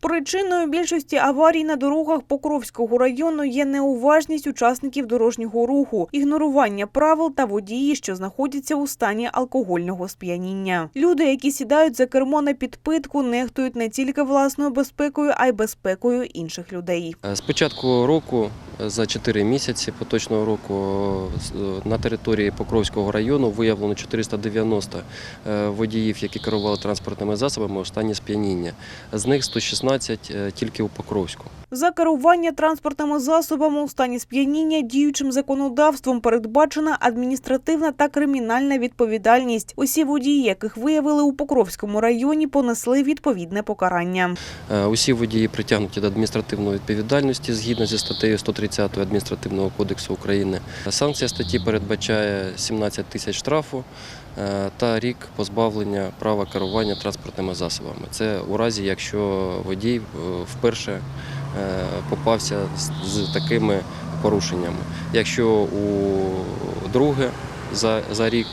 Причиною більшості аварій на дорогах Покровського району є неуважність учасників дорожнього руху, ігнорування правил та водії, що знаходяться у стані алкогольного сп'яніння. Люди, які сідають за кермо на підпитку, нехтують не тільки власною безпекою, а й безпекою інших людей. Е, З початку року, е, за 4 місяці поточного року, е, на території Покровського району виявлено 490 е, водіїв, які керували транспортними засобами у стані сп'яніння. З них 116 е, тільки у Покровську. За керування транспортними засобами у стані сп'яніння діючим законодавством передбачена адміністративна та кримінальна відповідальність. Усі водії, яких виявили у Покровському районі, понесли відповідне покарання. Е, Усі водії притягнуті до адміністративної відповідальності згідно зі статтею 130 Адміністративного кодексу України. Санкція статті передбачає 17 тисяч штрафу е, та рік позбавлення права керування транспортними засобами. Це у разі, якщо водій е, вперше попався з- такими порушеннями. Якщо у друге за, за рік,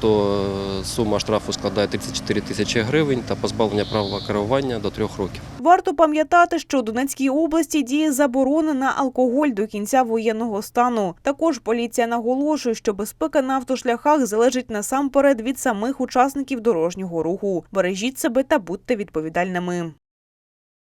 то е, сума штрафу складає 34 тисячі гривень та позбавлення права керування до трьох років. Варто пам'ятати, що у Донецькій області діє заборона на алкоголь до кінця воєнного стану. Також поліція наголошує, що безпека на автошляхах залежить насамперед від самих учасників дорожнього руху. Бережіть себе та будьте відповідальними.